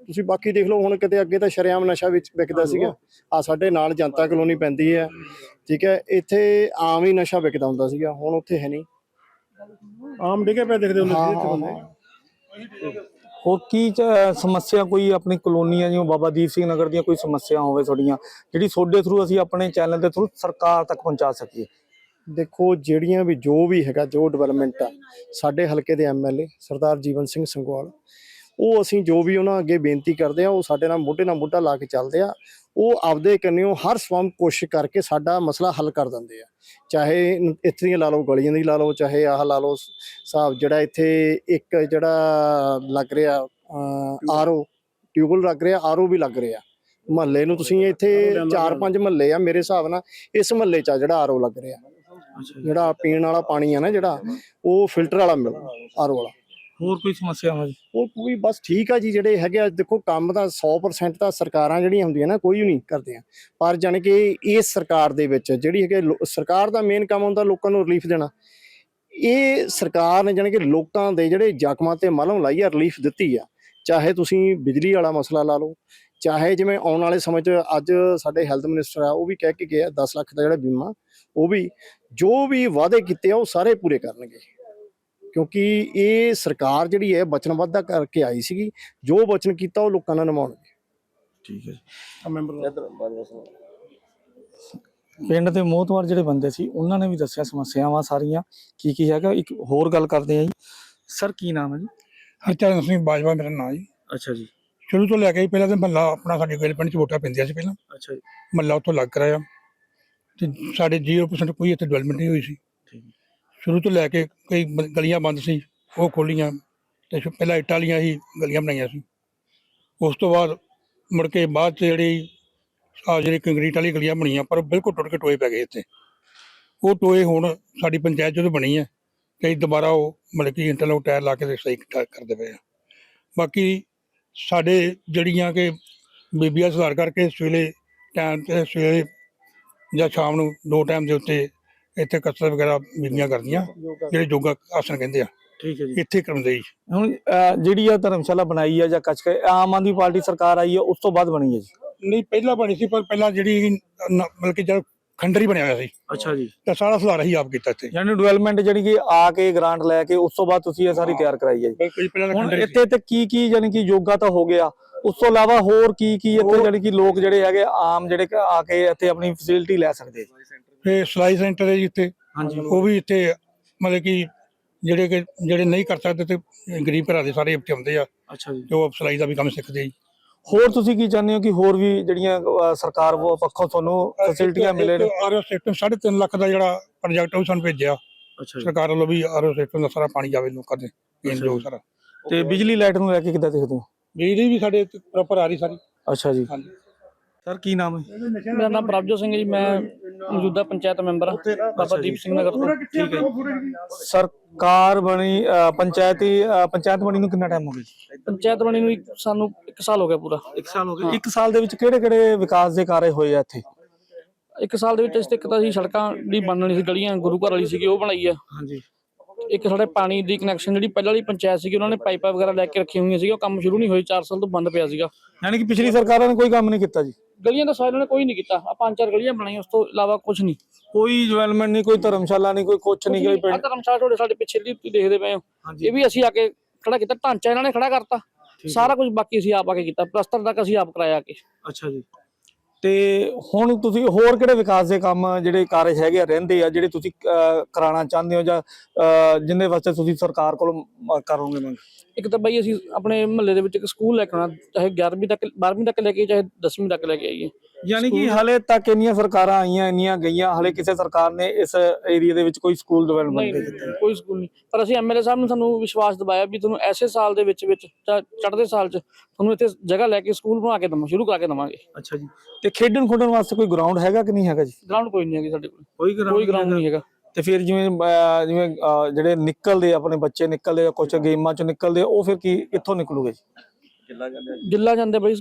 ਤੁਸੀਂ ਬਾਕੀ ਦੇਖ ਲਓ ਹੁਣ ਕਿਤੇ ਅੱਗੇ ਤਾਂ ਸ਼ਰੇਆਮ ਨਸ਼ਾ ਵਿੱਚ ਵਿਕਦਾ ਸੀਗਾ। ਆ ਸਾਡੇ ਨਾਲ ਜਨਤਾ ਕਲੋਨੀ ਪੈਂਦੀ ਹੈ ਠੀਕ ਹੈ ਇੱਥੇ ਆਮ ਹੀ ਨਸ਼ਾ ਵਿਕਦਾ ਹੁੰਦਾ ਸੀਗਾ ਹੁਣ ਉੱਥੇ ਹੈ ਨਹੀਂ। ਆਮ ਡਿੱਗੇ ਪਏ ਦੇਖਦੇ ਹੁੰਦੇ ਸੀ ਬੰਦੇ ਹੋਰ ਕੀ ਚ- ਸਮੱਸਿਆ ਕੋਈ ਆਪਣੀ ਕਲੋਨੀ ਆ ਜਿਵੇਂ ਬਾਬਾ ਦੀਪ ਸਿੰਘ ਨਗਰ ਦੀਆਂ ਕੋਈ ਸਮੱਸਿਆ ਹੋਵੇ ਤੁਹਾਡੀਆਂ ਜਿਹੜੀ ਤੁਹਾਡੇ ਥਰੂ ਅਸੀਂ ਆਪਣੇ ਚੈਨਲ ਦੇ ਥਰੂ ਸਰਕਾਰ ਤੱਕ ਪਹੁੰਚਾ ਸਕੀਏ? ਦੇਖੋ, ਜਿਹੜੀਆਂ ਵੀ ਜੋ ਵੀ ਹੈਗਾ, ਜੋ ਡਿਵੈਲਪਮੈਂਟ ਆ, ਸਾਡੇ ਹਲਕੇ ਦੇ ਐਮਐਲਏ ਸਰਦਾਰ ਜੀਵਨ ਸਿੰਘ ਸੰਗਵਾਲ, ਉਹ ਅਸੀਂ ਜੋ ਵੀ ਉਹਨਾਂ ਅੱਗੇ ਬੇਨਤੀ ਕਰਦੇ ਆ ਉਹ ਸਾਡੇ ਨਾਲ ਮੋਢੇ ਨਾਲ ਮੋਢਾ ਲਾ ਕੇ ਚੱਲਦੇ ਆ। ਉਹ ਆਪਦੇ ਕੰਨਿਓ ਹਰ ਸਵੰਮ ਕੋਸ਼ਿਸ਼ ਕਰਕੇ ਸਾਡਾ ਮਸਲਾ ਹੱਲ ਕਰ ਦਿੰਦੇ ਆ। ਚਾਹੇ ਇੱਥੇ ਦੀਆਂ ਲਾ ਲਓ, ਗਲੀਆਂ ਦੀ ਲਾ ਲਓ, ਚਾਹੇ ਆਹ ਲਾ ਲਓ ਹਿਸਾਬ ਜਿਹੜਾ ਇੱਥੇ ਇੱਕ ਜਿਹੜਾ ਲੱਗ ਰਿਹਾ ਆਰਓ ਟਿਊਬਲ ਲੱਗ ਰਿਹਾ, ਆਰਓ ਵੀ ਲੱਗ ਰਿਹਾ। ਮਹੱਲੇ ਨੂੰ ਤੁਸੀਂ ਇੱਥੇ ਚਾਰ ਪੰਜ ਮਹੱਲੇ ਆ ਮੇਰੇ ਹਿਸਾਬ ਨਾਲ, ਇਸ ਮਹੱਲੇ 'ਚ ਆ ਜਿਹੜਾ ਆਰਓ ਲੱਗ ਰਿਹਾ। ਜਿਹੜਾ ਪੀਣ ਵਾਲਾ ਪਾਣੀ ਆ ਨਾ ਜਿਹੜਾ ਉਹ ਫਿਲਟਰ ਵਾਲਾ ਮਿਲਦਾ ਆਰਓ ਵਾਲਾ। ਹੋਰ ਕੋਈ ਸਮੱਸਿਆਵਾਂ ਜੀ? ਉਹ ਕੋਈ ਬਸ ਠੀਕ ਆ ਜੀ ਜਿਹੜੇ ਹੈਗੇ ਆ ਦੇਖੋ ਕੰਮ ਦਾ 100% ਤਾਂ ਸਰਕਾਰਾਂ ਜਿਹੜੀਆਂ ਹੁੰਦੀਆਂ ਨਾ ਕੋਈ ਨਹੀਂ ਕਰਦੀਆਂ ਪਰ ਜਾਣੀ ਕਿ ਇਸ ਸਰਕਾਰ ਦੇ ਵਿੱਚ ਜਿਹੜੀ ਹੈਗੇ ਸਰਕਾਰ ਦਾ ਮੇਨ ਕੰਮ ਹੁੰਦਾ ਲੋਕਾਂ ਨੂੰ ਰਿਲੀਫ ਦੇਣਾ। ਇਹ ਸਰਕਾਰ ਨੇ ਜਾਣੀ ਕਿ ਲੋਕਾਂ ਦੇ ਜਿਹੜੇ ਜ਼ਖਮਾਂ ਤੇ ਮਲਮ ਲਾਈ ਆ ਰਿਲੀਫ ਦਿੱਤੀ ਆ। ਚਾਹੇ ਤੁਸੀਂ ਬਿਜਲੀ ਵਾਲਾ ਮਸਲਾ ਲਾ ਲਓ ਚਾਹੇ ਜਿਵੇਂ ਆਉਣ ਵਾਲੇ ਸਮੇਂ 'ਚ ਅੱਜ ਸਾਡੇ ਹੈਲਥ ਮਿਨਿਸਟਰ ਆ ਉਹ ਵੀ ਕਹਿ ਕੇ ਗਏ ਆ 10 ਲੱਖ ਦਾ ਜਿਹੜਾ ਬੀਮਾ ਉਹ ਵੀ ਜੋ ਵੀ ਵਾਅਦੇ ਕੀਤੇ ਆ ਉਹ ਸਾਰੇ ਪੂਰੇ ਕਰਨਗੇ। ਕਿਉਂਕਿ ਇਹ ਸਰਕਾਰ ਜਿਹੜੀ ਹੈ ਵਚਨਬੱਧਤਾ ਕਰਕੇ ਆਈ ਸੀਗੀ। ਜੋ ਵਚਨ ਕੀਤਾ ਉਹ ਲੋਕਾਂ ਨਾਲ ਨਿਭਾਉਣਗੇ। ਠੀਕ ਹੈ ਜੀ। ਮੈਂਬਰ ਪਿੰਡ ਦੇ ਮੋਹਤਵਾਰ ਜਿਹੜੇ ਬੰਦੇ ਸੀ ਉਹਨਾਂ ਨੇ ਵੀ ਦੱਸਿਆ ਸਮੱਸਿਆਵਾਂ ਸਾਰੀਆਂ। ਕੀ ਕੀ ਹੈਗਾ? ਇੱਕ ਹੋਰ ਗੱਲ ਕਰਦੇ ਆ ਜੀ। ਸਰ ਕੀ ਨਾਮ ਹੈ ਜੀ? ਹਰਚਰਨ ਸਿੰਘ ਬਾਜਵਾ ਮੇਰਾ ਨਾਂ ਜੀ। ਅੱਛਾ ਜੀ। ਸ਼ੁਰੂ ਤੋਂ ਲੈ ਕੇ ਹੀ ਪਹਿਲਾਂ ਤਾਂ ਮਹੱਲਾ ਆਪਣਾ ਸਾਡੇ ਗਿੱਲ ਪਿੰਡ ਚ ਵੋਟਾਂ ਪੈਂਦੀਆਂ ਸੀ ਪਹਿਲਾਂ। ਅੱਛਾ ਜੀ। ਮਹੱਲਾ ਉੱਥੋਂ ਲੱਗ ਕਰਾਇਆ। ਤੇ ਸਾਡੇ 0% ਕੋਈ ਇੱਥੇ ਡਿਵੈਲਪਮੈਂਟ ਨਹੀਂ ਹੋਈ ਸੀ। ਸ਼ੁਰੂ ਤੋਂ ਲੈ ਕੇ ਕਈ ਗਲੀਆਂ ਬੰਦ ਸੀ ਉਹ ਖੋਲੀਆਂ ਤੇ ਪਹਿਲਾਂ ਇੱਟਾਂ ਵਾਲੀਆਂ ਹੀ ਗਲੀਆਂ ਬਣਾਈਆਂ ਸੀ। ਉਸ ਤੋਂ ਬਾਅਦ ਮੁੜ ਕੇ ਬਾਅਦ 'ਚ ਜਿਹੜੀ ਆ ਜਿਹੜੀ ਕੰਕਰੀਟ ਵਾਲੀ ਗਲੀਆਂ ਬਣੀਆਂ ਪਰ ਬਿਲਕੁਲ ਟੁੱਟ ਕੇ ਟੋਏ ਪੈ ਗਏ ਇੱਥੇ। ਉਹ ਟੋਏ ਹੁਣ ਸਾਡੀ ਪੰਚਾਇਤ ਜਦੋਂ ਬਣੀ ਹੈ ਅਸੀਂ ਦੁਬਾਰਾ ਉਹ ਮਤਲਬ ਕਿ ਇੰਟਰਲੋਕ ਟਾਇਰ ਲਾ ਕੇ ਸਹੀ ਕਰ- ਕਰਦੇ ਪਏ ਆ ਬਾਕੀ ਸਾਡੇ ਜਿਹੜੀਆਂ ਕਿ ਬੀਬੀਆਂ ਸੁਧਾਰ ਕਰਕੇ ਸਵੇਲੇ ਟਾਈਮ ਤੇ ਸਵੇਰੇ ਜਾਂ ਸ਼ਾਮ ਨੂੰ ਦੋ ਟਾਈਮ ਦੇ ਉੱਤੇ ਇੱਥੇ ਕਸਰਤ ਵਗੈਰਾ ਬੀਬੀਆਂ ਕਰਦੀਆਂ ਜਿਹੜੇ ਯੋਗਾ ਆਸਨ ਕਹਿੰਦੇ ਆ। ਠੀਕ ਹੈ ਜੀ। ਇੱਥੇ ਕਰਵਾਉਂਦੇ ਜੀ। ਹੁਣ ਜਿਹੜੀ ਆ ਧਰਮਸ਼ਾਲਾ ਬਣਾਈ ਆ ਜਾਂ ਕੱਚ ਆਮ ਆਦਮੀ ਪਾਰਟੀ ਸਰਕਾਰ ਆਈ ਹੈ ਉਸ ਤੋਂ ਬਾਅਦ ਬਣੀ ਹੈ ਜੀ? ਨਹੀਂ ਪਹਿਲਾਂ ਬਣੀ ਸੀ ਪਰ ਪਹਿਲਾਂ ਜਿਹੜੀ ਮਤਲਬ ਕਿ ਜਦ ਖੰਡਰ ਬਣਿਆ ਹੋਇਆ ਸੀ। ਅੱਛਾ ਜੀ। ਤਾਂ ਸਾਰਾ ਸੁਧਾਰ ਹੀ ਆਪ ਕੀਤਾ ਇੱਥੇ। ਯਾਨੀ ਡਿਵੈਲਪਮੈਂਟ ਜਿਹੜੀ ਕਿ ਆ ਕੇ ਗ੍ਰਾਂਟ ਲੈ ਕੇ ਉਸ ਤੋਂ ਬਾਅਦ ਤੁਸੀਂ ਇਹ ਸਾਰੀ ਤਿਆਰ ਕਰਾਈ ਹੈ ਜੀ। ਬਿਲਕੁਲ ਜੀ, ਪਹਿਲਾਂ ਤਾਂ ਹੁਣ ਖੰਡਰ ਹੀ ਸੀ। ਇੱਥੇ ਤੇ ਕੀ ਕੀ ਯਾਨੀ ਕਿ ਯੋਗਾ ਤਾਂ ਹੋ ਗਿਆ। ਉਸ ਤੋਂ ਇਲਾਵਾ ਹੋਰ ਕੀ ਕੀ ਇੱਥੇ ਯਾਨੀ ਕਿ ਲੋਕ ਜਿਹੜੇ ਹੈਗੇ ਆਮ ਜਿਹੜੇ ਕਿ ਆ ਕੇ ਇੱਥੇ ਆਪਣੀ ਫੈਸਿਲਿਟੀ ਲੈ ਸਕਦੇ ਫਿਰ ਸਿਲਾਈ ਸੈਂਟਰ ਹੈ ਜੀ ਇੱਥੇ। ਹਾਂਜੀ। ਉਹ ਵੀ ਇੱਥੇ ਮਤਲਬ ਕਿ ਜਿਹੜੇ ਕਿ ਜਿਹੜੇ ਨਹੀਂ ਕਰ ਸਕਦੇ ਤੇ ਗਰੀਬ ਘਰਾਂ ਦੇ ਸਾਰੇ ਇੱਥੇ ਆਉਂਦੇ ਆ। ਅੱਛਾ ਜੀ। ਤੇ ਉਹ ਸਿਲਾਈ ਦਾ ਵੀ ਕੰਮ ਸਿੱਖਦੇ ਜੀ। ਹੋਰ ਤੁਸੀਂ ਕੀ ਚਾਹੁੰਦੇ ਹੋ ਕਿ ਹੋਰ ਵੀ ਜਿਹੜੀਆਂ ਅਹ, ਸਰਕਾਰ ਵੱਲੋਂ ਪੱਖੋਂ ਤੁਹਾਨੂੰ ਫੈਸਿਲਿਟੀਆਂ ਮਿਲੇ ਨੇ? ਆਰਓ ਸਿਸਟਮ 3.5 ਲੱਖ ਦਾ ਜਿਹੜਾ ਪ੍ਰੋਜੈਕਟ ਉਹ ਸਾਨੂੰ ਭੇਜਿਆ। ਅੱਛਾ ਸਰਕਾਰ ਵੱਲੋਂ ਵੀ ਆਰਓ ਸਿਸਟਮ ਦਾ ਸਾਰਾ ਪਾਣੀ ਜਾਵੇ ਲੋਕਾਂ ਦੇ ਪੀਣ ਅੱਛਾ ਯੋਗ। ਸਾਰਾ। ਤੇ ਬਿਜਲੀ ਲਾਈਟ ਨੂੰ ਲੈ ਕੇ ਕਿੱਦਾਂ ਦੇਖਦੇ ਹੋ? ਬਿਜਲੀ ਵੀ ਸਾਡੇ ਪ੍ਰੋਪਰ ਆ ਰਹੀ ਸਾਰੀ। ਅੱਛਾ ਜੀ। ਹਾਂਜੀ। ਸਰ ਕੀ ਨਾਮ ਹੈ? ਮੇਰਾ ਨਾਮ ਪ੍ਰਭਜੋਤ ਸਿੰਘ ਹੈ ਜੀ ਮੈਂ ਮੌਜੂਦਾ ਪੰਚਾਇਤ ਮੈਂਬਰ ਬਾਬਾ ਦੀਪ ਸਿੰਘ ਨਗਰ ਤੋਂ। ਠੀਕ ਹੈ ਸਰਕਾਰ ਬਣੀ ਪੰਚਾਇਤੀ ਪੰਚਾਇਤ ਬਣੀ ਨੂੰ ਕਿੰਨਾ ਟਾਈਮ ਹੋ ਗਿਆ ਜੀ? ਪੰਚਾਇਤ ਬਣੀ ਨੂੰ ਇੱਕ- ਸਾਨੂੰ 1 ਸਾਲ ਹੋ ਗਿਆ ਪੂਰਾ। 1 ਸਾਲ ਹੋ ਗਿਆ। 1 ਸਾਲ ਦੇ ਵਿੱਚ ਕਿਹੜੇ ਕਿਹੜੇ ਵਿਕਾਸ ਦੇ ਕਾਰਜ ਹੋਏ ਆ ਇੱਥੇ? ਇੱਕ ਸਾਲ ਦੇ ਵਿੱਚ ਤੇ ਇੱਕ ਤਾਂ ਅਸੀਂ ਸੜਕਾਂ ਦੀ ਬਣਨ ਵਾਲੀ ਸੀ ਗਲੀਆਂ ਗੁਰੂ ਘਰ ਵਾਲੀ ਸੀਗੀ ਉਹ ਬਣਾਈ ਆ। ਹਾਂਜੀ। ਇੱਕ ਸਾਡੇ ਪਾਣੀ ਦੀ ਕਨੈਕਸ਼ਨ ਜਿਹੜੀ ਪਹਿਲਾਂ ਵਾਲੀ ਪੰਚਾਇਤ ਸੀਗੀ ਉਹਨਾਂ ਨੇ ਪਾਈਪਾਂ ਵਗੈਰਾ ਲੈ ਕੇ ਰੱਖੀਆਂ ਹੋਈਆਂ ਸੀ ਉਹ ਕੰਮ ਸ਼ੁਰੂ ਨਹੀਂ ਹੋਈ 4 ਸਾਲ ਤੋਂ ਬੰਦ ਪਿਆ ਸੀਗਾ। ਯਾਨੀ ਕਿ ਪਿਛਲੀ ਸਰਕਾਰਾਂ ਨੇ ਕੋਈ ਕੰਮ ਨਹੀਂ ਕੀਤਾ ਜੀ? ਗਲੀਆਂ ਦਾ ਸਾਇਲ ਨੇ ਕੋਈ ਨਹੀਂ ਕੀਤਾ। ਆ ਪੰਜ ਚਾਰ ਗਲੀਆਂ ਬਣਾਈਆਂ ਉਸ ਤੋਂ ਇਲਾਵਾ ਕੁਝ ਨਹੀਂ। ਕੋਈ ਡਿਵੈਲਪਮੈਂਟ ਨਹੀਂ ਕੋਈ ਧਰਮਸ਼ਾਲਾ ਨਹੀਂ ਕੋਈ ਕੁਛ ਨਹੀਂ ਕੋਈ ਪਿੰਡ। ਧਰਮਸ਼ਾਲਾ ਤੁਹਾਡੇ ਸਾਡੇ ਪਿੱਛੇ ਦੀ ਤੁਸੀਂ ਦੇਖਦੇ ਪਏ ਹੋ। ਇਹ ਵੀ ਅਸੀਂ ਆ ਕੇ ਖੜਾ ਕੀਤਾ ਢਾਂਚਾ ਇਹਨਾਂ ਨੇ ਖੜਾ ਕਰਤਾ। ਸਾਰਾ ਕੁਝ ਬਾਕੀ ਅਸੀਂ ਆਪ ਆ ਕੇ ਕੀਤਾ ਪਲਸਤਰ ਤੱਕ ਅਸੀਂ ਆਪ ਕਰਾਇਆ ਕੇ। ਅੱਛਾ ਜੀ। ਤੇ ਹੁਣ ਤੁਸੀਂ ਹੋਰ ਕਿਹੜੇ ਵਿਕਾਸ ਦੇ ਕੰਮ ਜਿਹੜੇ ਕਾਰਜ ਹੈਗੇ ਰਹਿੰਦੇ ਆ ਜਿਹੜੇ ਤੁਸੀਂ ਕਰਾਉਣਾ ਚਾਹੁੰਦੇ ਹੋ ਜਾਂ ਜਿੰਨੇ ਵਾਸਤੇ ਤੁਸੀਂ ਸਰਕਾਰ ਕੋਲ ਕਰੋਗੇ ਮੰਗ ਇੱਕ ਤਾਂ ਬਈ ਅਸੀਂ ਆਪਣੇ ਮਹੱਲੇ ਦੇ ਵਿੱਚ ਇੱਕ ਸਕੂਲ ਲੈ ਕੇ ਆਉਣਾ ਚਾਹੇ 11ਵੀਂ ਤੱਕ 12ਵੀਂ ਤੱਕ ਲੈ ਕੇ ਚਾਹੇ 10ਵੀਂ ਤੱਕ ਲੈ ਕੇ ਆਈਏ। ਯਾਨੀ ਕਿ ਹਲੇ ਤੱਕ ਇੰਨੀਆਂ ਸਰਕਾਰਾਂ ਆਈਆਂ ਇੰਨੀਆਂ ਗਈਆਂ ਹਲੇ ਕਿਸੇ ਸਰਕਾਰ ਨੇ ਇਸ ਏਰੀਆ ਦੇ ਵਿੱਚ ਕੋਈ ਸਕੂਲ ਡਿਵੈਲਪਮੈਂਟ ਨਹੀਂ ਨਹੀਂ ਕੋਈ ਸਕੂਲ ਨਹੀਂ। ਪਰ ਅਸੀਂ ਐਮਐਲਏ ਸਾਹਿਬ ਨੂੰ ਸਾਨੂੰ ਵਿਸ਼ਵਾਸ ਦਿਵਾਇਆ ਵੀ ਤੁਹਾਨੂੰ ਐਸੇ ਸਾਲ ਦੇ ਵਿੱਚ ਵਿੱਚ ਚੜ੍ਹਦੇ ਸਾਲ 'ਚ ਤੁਹਾਨੂੰ ਇੱਥੇ ਜਗ੍ਹਾ ਲੈ ਕੇ ਸਕੂਲ ਬਣਾ ਕੇ ਦਵਾਂ ਸ਼ੁਰੂ ਕਰਾ ਕੇ ਦਵਾਂਗੇ। ਅੱਛਾ ਜੀ। ਤੇ ਖੇਡਣ ਖੁੱਡਣ ਵਾਸਤੇ ਕੋਈ ਗਰਾਊਂਡ ਹੈਗਾ ਕਿ ਨਹੀਂ ਹੈਗਾ ਜੀ? ਗਰਾਊਂਡ ਕੋਈ ਨਹੀਂ ਹੈਗੀ ਸਾਡੇ ਕੋਲ। ਕੋਈ ਕੋਈ ਗਰਾਊਂਡ ਨਹੀਂ ਹੈਗਾ। ਤੇ ਫਿਰ ਜਿਵੇਂ ਅਹ, ਜਿਵੇਂ ਅਹ, ਜਿਹੜੇ ਨਿਕਲਦੇ ਆ, ਆਪਣੇ ਬੱਚੇ ਨਿਕਲਦੇ ਆ ਕੁਝ ਗੇਮਾਂ ਚੋਂ ਨਿਕਲਦੇ ਆ, ਉਹ ਫਿਰ ਕੀ ਕਿੱਥੋਂ ਨਿਕਲੂਗੇ ਜੀ? ਗਿੱਲਾ ਜਾਂਦੇ ਬਈ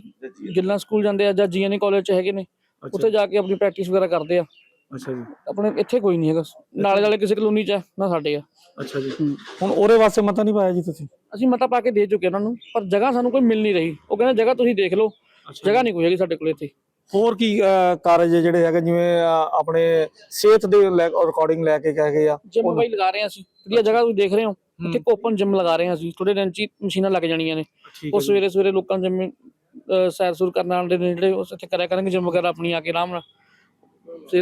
ਗਿੱਲਾ ਸਕੂਲ ਜਾਂਦੇ ਆ ਜਾਂ ਜੀਐਨਏ ਕਾਲਜ 'ਚ ਹੈਗੇ ਨੇ ਉੱਥੇ ਜਾ ਕੇ ਆਪਣੀ ਪ੍ਰੈਕਟਿਸ ਵਗੈਰਾ ਕਰਦੇ ਆ। ਅੱਛਾ ਜੀ। ਆਪਣੇ ਇੱਥੇ ਕੋਈ ਨਹੀਂ ਹੈਗਾ। ਨਾਲੇ ਨਾਲੇ ਕਿਸੇ ਕਲੋਨੀ 'ਚ ਹੈ ਨਾ ਸਾਡੇ ਆ। ਅੱਛਾ ਜੀ। ਹੁਣ ਉਹਦੇ ਵਾਸਤੇ ਮਤਾ ਨਹੀਂ ਪਾਇਆ ਜੀ ਤੁਸੀਂ? ਅਸੀਂ ਮਤਾ ਪਾ ਕੇ ਦੇ ਚੁੱਕੇ ਉਹਨਾਂ ਨੂੰ ਪਰ ਜਗ੍ਹਾ ਸਾਨੂੰ ਕੋਈ ਮਿਲ ਨਹੀਂ ਰਹੀ। ਉਹ ਕਹਿੰਦੇ ਜਗ੍ਹਾ ਤੁਸੀਂ ਦੇਖ ਲਓ। ਜਗ੍ਹਾ ਨਹੀਂ ਕੋਈ ਹੈਗੀ ਸਾਡੇ ਕੋਲ ਇੱਥੇ। ਹੋਰ ਕੀ ਕਾਰਜ ਜਿਹੜੇ ਹੈਗੇ? ਜਿਵੇਂ ਆਪਣੇ ਸਿਹਤ ਦੇ ਰਿਕਾਰਡਿੰਗ ਲੈ ਕੇ ਕਹੇ ਆ। ਜਿਮ ਬਾਈ ਲਗਾ ਰਹੇ ਹਾਂ ਅਸੀਂ। ਵਧੀਆ ਜਗ੍ਹਾ ਤੁਸੀਂ ਦੇਖ ਰਹੇ ਹੋ? ਇੱਥੇ ਓਪਨ ਜਿਮ ਲਗਾ ਰਹੇ ਹਾਂ ਅਸੀਂ। ਥੋੜੇ ਦਿਨ ਚ ਮਸ਼ੀਨਾਂ ਲੱਗ ਜਾਣੀਆਂ ਨੇ। ਉਹ ਸਵੇਰੇ ਸਵੇਰੇ ਲੋਕਾਂ ਅਹ, ਸੈਰ ਸੂਰ ਕਰਨ ਆਉਂਦੇ ਨੇ ਜਿਹੜੇ ਉਸ ਇੱਥੇ ਕਰਿਆ ਕਰਨਗੇ ਜਿਮ ਵਗੈਰਾ ਆਪਣੀ ਆ ਕੇ ਆਰਾਮ ਨਾਲ। ਤੇ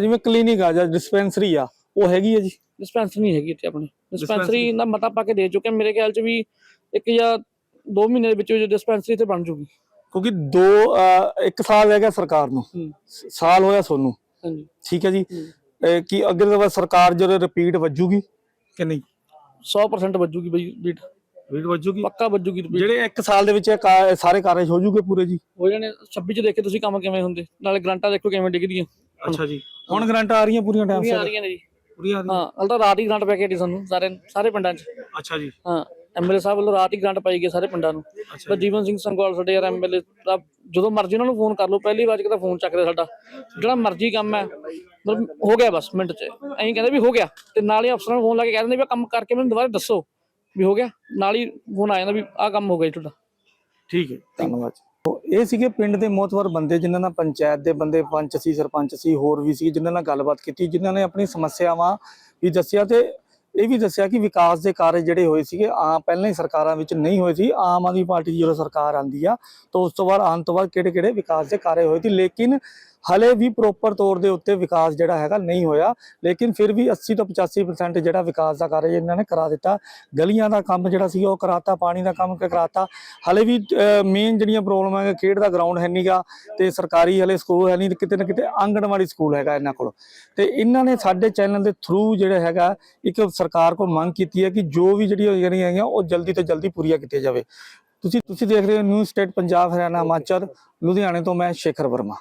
ਜਿਵੇਂ ਕਲੀਨਿਕ ਆ ਜਾਂ ਡਿਸਪੈਂਸਰੀ ਆ ਉਹ ਹੈਗੀ ਹੈ ਜੀ? ਡਿਸਪੈਂਸਰੀ ਨਹੀਂ ਹੈਗੀ ਇੱਥੇ ਆਪਣੀ। ਡਿਸਪੈਂਸਰੀ ਦਾ ਮਤਾ ਪਾ ਕੇ ਦੇ ਚੁੱਕੇ। ਮੇਰੇ ਖਿਆਲ ਚ ਵੀ ਇੱਕ ਜਾਂ ਦੋ ਮਹੀਨੇ ਦੇ ਵਿੱਚ ਡਿਸਪੈਂਸਰੀ ਤੇ ਬਣ ਜੂਗੀ। ਕਿਉਂਕਿ ਦੋ ਅਹ, ਇੱਕ ਸਾਲ ਹੈਗਾ ਸਰਕਾਰ ਨੂੰ। ਹੂੰ। ਸਾਲ ਹੋਇਆ ਸੋਨੂੰ। ਹਾਂਜੀ। ਠੀਕ ਹੈ ਜੀ? ਕੀ ਅੱਗੇ ਤੋਂ ਬਾਅਦ ਸਰਕਾਰ ਜਦੋਂ ਰਿਪੀਟ ਵੱਜੂਗੀ? ਕਿ ਨਹੀਂ? 100% ਵੱਜੂਗੀ ਬਈ ਬੀਟ ਰਿਪੀਟ ਵੱਜੂਗੀ? ਪੱਕਾ ਵੱਜੂਗੀ repeat। ਜਿਹੜੇ ਇੱਕ ਸਾਲ ਦੇ ਵਿੱਚ ਇਹ ਕਾ- ਸਾਰੇ ਕਾਰਜ ਹੋ ਜੂਗੇ ਪੂਰੇ ਜੀ? ਹੋ ਜਾਣੇ 26 ਚ ਦੇਖੇ ਤੁਸੀਂ ਕੰਮ ਕਿਵੇਂ ਹੁੰਦੇ। ਨਾਲੇ ਗਰੰਟਾਂ ਦੇਖੋ ਕਿਵੇਂ ਡਿੱਗਦੀਆਂ। ਅੱਛਾ ਜੀ। ਹੁਣ ਗਰੰਟਾਂ ਆ ਰਹੀਆਂ ਪੂਰੀਆਂ ਟਾਈਮ ਪੂਰੀਆਂ ਆ ਸਿਰ ਰਹੀਆਂ ਨੇ ਜੀ। ਪੂਰੀਆਂ ਆ ਰਹੀਆਂ? ਹਾਂ ਹਲ ਤਾਂ ਰਾਤ ਹੀ ਗਰੰਟ ਪੈ ਕੇ ਹਟੀ ਸਾਨੂੰ ਸਾਰੇ ਸਾਰੇ ਪਿੰਡਾਂ 'ਚ। ਅੱਛਾ ਜੀ। ਹਾਂ। ਐਮਐਲਏ ਸਾਹਿਬ ਵੱਲੋਂ ਰਾਤ ਹੀ ਗਰੰਟ ਪਾਈ ਗਈ ਸਾਰੇ ਪਿੰਡਾਂ ਨੂੰ। ਪਰ ਜੀਵਨ ਸਿੰਘ ਸੰਗਵਾਲ ਸਾਡੇ ਯਾਰ ਐਮਐਲਏ ਦਾ ਜਦੋਂ ਮਰਜ਼ੀ ਉਹਨਾਂ ਨੂੰ ਫੋਨ ਕਰ ਲਓ ਪਹਿਲੀ ਵਾਰ ਕਿਤਾ ਫੋਨ ਚੱਕਦੇ ਸਾਡਾ। ਜਿਹੜਾ ਮਰਜ਼ੀ ਕੰਮ ਹੈ ਮਤਲਬ ਹੋ ਗਿਆ ਬਸ ਮਿੰਟ 'ਚ। ਐਂ ਕਹਿੰਦੇ ਵੀ ਹੋ ਗਿਆ ਤੇ ਨਾਲ ਹੀ ਅਫਸਰਾਂ ਨੂੰ ਫੋਨ ਲਾ ਕੇ ਕਹਿ ਦਿੰਦੇ ਵੀ ਆਹ ਕੰਮ ਕਰਕੇ ਮੈਨੂੰ ਦੁਬਾਰਾ ਦੱਸੋ ਵੀ ਹੋ ਗਿਆ। ਨਾਲ ਹੀ ਫੋਨ ਆ ਜਾਂਦਾ ਵੀ ਆਹ ਕੰਮ ਹੋ ਗਿਆ ਜੀ ਤੁਹਾਡਾ। ਠੀਕ ਹੈ। ਧੰਨਵਾਦ ਉਹ ਇਹ ਸੀਗੇ ਪਿੰਡ ਦੇ ਮੋਤਵਰ ਬੰਦੇ ਜਿਨ੍ਹਾਂ ਨਾਲ ਪੰਚਾਇਤ ਦੇ ਬੰਦੇ ਪੰਚ ਸੀ ਸਰਪੰਚ ਸੀ ਹੋਰ ਵੀ ਸੀ ਜਿਨ੍ਹਾਂ ਨਾਲ ਗੱਲਬਾਤ ਕੀਤੀ ਜਿਨ੍ਹਾਂ ਨੇ ਆਪਣੀ ਸਮੱਸਿਆਵਾਂ ਵੀ ਦੱਸਿਆ ਤੇ ਇਹ ਵੀ ਦੱਸਿਆ ਕਿ ਵਿਕਾਸ ਦੇ ਕਾਰਜ ਜਿਹੜੇ ਹੋਏ ਸੀਗੇ ਆ ਪਹਿਲਾਂ ਹੀ ਸਰਕਾਰਾਂ ਵਿੱਚ ਨਹੀਂ ਹੋਏ ਸੀ, ਆਮ ਆਦਮੀ ਪਾਰਟੀ ਦੀ ਜਦੋਂ ਸਰਕਾਰ ਆਂਦੀ ਆ, ਤਾਂ ਉਸ ਤੋਂ ਬਾਅਦ, ਆਉਣ ਤੋਂ ਬਾਅਦ ਕਿਹੜੇ ਕਿਹੜੇ ਵਿਕਾਸ ਦੇ ਕਾਰਜ ਹੋਏ ਸੀ। ਲੇਕਿਨ ਹਲੇ ਵੀ ਪ੍ਰੋਪਰ ਤੌਰ ਦੇ ਉੱਤੇ ਵਿਕਾਸ ਜਿਹੜਾ ਹੈਗਾ ਨਹੀਂ ਹੋਇਆ, ਲੇਕਿਨ ਫਿਰ ਵੀ 80 ਤੋਂ 85% ਜਿਹੜਾ ਵਿਕਾਸ ਦਾ ਕਾਰਜ ਇਹਨਾਂ ਨੇ ਕਰਾ ਦਿੱਤਾ। ਗਲੀਆਂ ਦਾ ਕੰਮ ਜਿਹੜਾ ਸੀ ਉਹ ਕਰਾਤਾ, ਪਾਣੀ ਦਾ ਕੰਮ ਕਰਾਤਾ। ਹਲੇ ਵੀ ਮੇਨ ਜਿਹੜੀਆਂ ਪ੍ਰੋਬਲਮ ਹੈ ਖੇਡ ਦਾ ਗਰਾਊਂਡ ਹੈ ਨਹੀਂਗਾ ਤੇ ਸਰਕਾਰੀ ਹਲੇ ਸਕੂਲ ਹੈ ਨਹੀਂ ਕਿਤੇ ਨਾ ਕਿਤੇ ਆਂਗਣਵਾੜੀ ਸਕੂਲ ਹੈਗਾ ਇਹਨਾਂ ਕੋਲ। ਤੇ ਇਹਨਾਂ ਨੇ ਸਾਡੇ ਚੈਨਲ ਦੇ ਥਰੂ ਜਿਹੜਾ ਹੈਗਾ, ਇੱਕ ਸਰਕਾਰ ਕੋਲ ਮੰਗ ਕੀਤੀ ਹੈ ਕਿ ਜੋ ਵੀ ਜਿਹੜੀਆਂ ਜਿਹੜੀਆਂ ਹੈਗੀਆਂ, ਉਹ ਜਲਦੀ ਤੋਂ ਜਲਦੀ ਪੂਰੀਆਂ ਕੀਤੀਆਂ ਜਾਵੇ। ਤੁਸੀਂ ਤੁਸੀਂ ਦੇਖ ਰਹੇ ਹੋ ਨਿਊ ਸਟੇਟ ਪੰਜਾਬ, ਹਰਿਆਣਾ, ਹਿਮਾਚਲ, ਲੁਧਿਆਣੇ ਤੋਂ ਮੈਂ ਸ਼ੇਖਰ ਵਰਮਾ।